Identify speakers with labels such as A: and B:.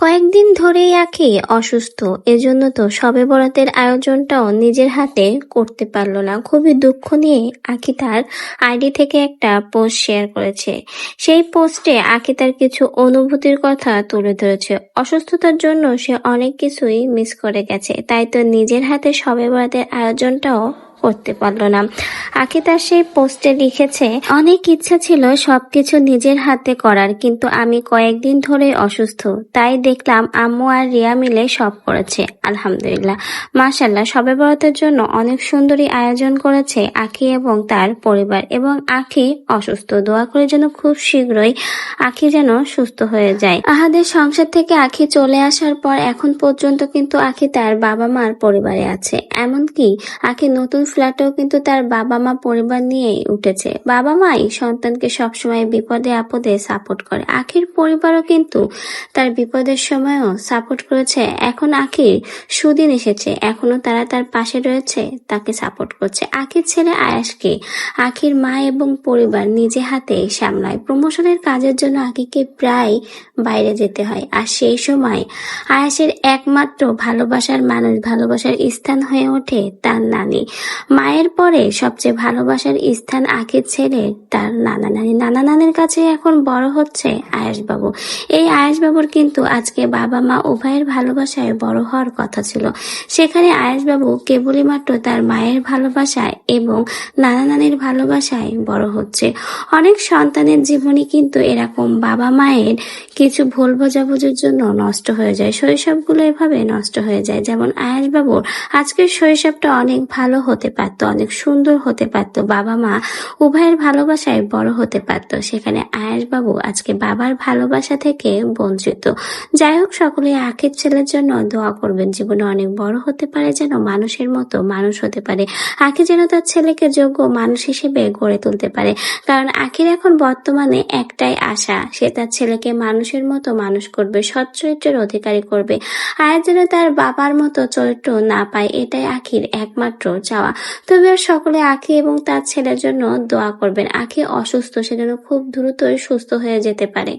A: কয়েকদিন ধরেই আঁকি অসুস্থ। এজন্য তো সবে বরাতের আয়োজনটাও নিজের হাতে করতে পারল না। খুবই দুঃখ নিয়ে আঁকি তার আইডি থেকে একটা পোস্ট শেয়ার করেছে। সেই পোস্টে আখি তার কিছু অনুভূতির কথা তুলে ধরেছে। অসুস্থতার জন্য সে অনেক কিছুই মিস করে গেছে। তাই তো নিজের হাতে সবে বরাতের আয়োজনটাও করতে পারল না। আখি তার সেই পোস্টে লিখেছে, অনেক ইচ্ছা ছিল সবকিছু নিজের হাতে করার, কিন্তু আমি কয়েকদিন ধরে অসুস্থ। তাই দেখলাম আম্মু আর রিয়া মিলে সব করেছে। আলহামদুলিল্লাহ। মাশাল্লাহ সবে বরাতের জন্য অনেক সুন্দরী আয়োজন করেছে আখি এবং তার পরিবার। এবং আখি অসুস্থ। দোয়া করে যেন খুব শীঘ্রই আখি যেন সুস্থ হয়ে যায়। আহাদের সংসার থেকে আখি চলে আসার পর এখন পর্যন্ত কিন্তু আখি তার বাবা মার পরিবারে আছে। এমনকি আখি নতুন ফ্ল্যাটেও কিন্তু তার বাবা মা পরিবার নিয়েই উঠেছে। বাবা মাই সন্তানকে সবসময় বিপদে আপদে সাপোর্ট করে। আখির পরিবারও কিন্তু তার বিপদের সময়ও সাপোর্ট করেছে। এখন আখির সুদিন এসেছে। এখনও তারা তার পাশে রয়েছে, তাকে সাপোর্ট করছে। আখির ছেলে আয়াসকে আখির মা এবং পরিবার নিজে হাতে সামলায়। প্রমোশনের কাজের জন্য আখিকে প্রায় বাইরে যেতে হয়। আর সেই সময় আয়াসের একমাত্র ভালোবাসার মানুষ, ভালোবাসার স্থান হয়ে ওঠে তার নানি। মায়ের পরে সবচেয়ে ভালোবাসার স্থান আখির ছেলে তার নানা নানি। নানা নানির কাছে এখন বড় হচ্ছে আয়াসবাবু এই আয়াসবাবুর কিন্তু আজকে বাবা মা উভয়ের ভালোবাসায় বড় হওয়ার কথা ছিল। সেখানে আয়াসবাবু কেবলই মাত্র তার মায়ের ভালোবাসায় এবং নানা নানির ভালোবাসায় বড় হচ্ছে। অনেক সন্তানের জীবনই কিন্তু এরকম বাবা মায়ের কিছু ভুল বোঝাবুঝির জন্য নষ্ট হয়ে যায়। শৈশবগুলো এভাবে নষ্ট হয়ে যায়। যেমন আয়াসবাবুর আজকের শৈশবটা অনেক ভালো হতে পারতো, অনেক সুন্দর হতে পারতো। বাবা মা উভয়ের ভালোবাসায় বড় হতে পারতো। সেখানে আয়াস বাবু আজকে বাবার ভালোবাসা থেকে বঞ্চিত। যাই হোক সকলে আখের ছেলের জন্য দোয়া করবেন। জীবনে অনেক বড় হতে পারে যেন মানুষের মতো মানুষ হতে পারে। আখি যেন তার ছেলেকে যোগ্য মানুষ হিসেবে গড়ে তুলতে পারে। কারণ আখির এখন বর্তমানে একটাই আশা, সে তার ছেলেকে মানুষের মতো মানুষ করবে, সৎ চরিত্রের অধিকারী করবে। আর যেন তার বাবার মতো চরিত্র না পায়, এটাই আখির একমাত্র চাওয়া। তবে সকলে আখি এবং তার ছেলের জন্য দোয়া করবেন। আখি অসুস্থ, সেজন্য খুব দ্রুতই সুস্থ হয়ে যেতে পারে।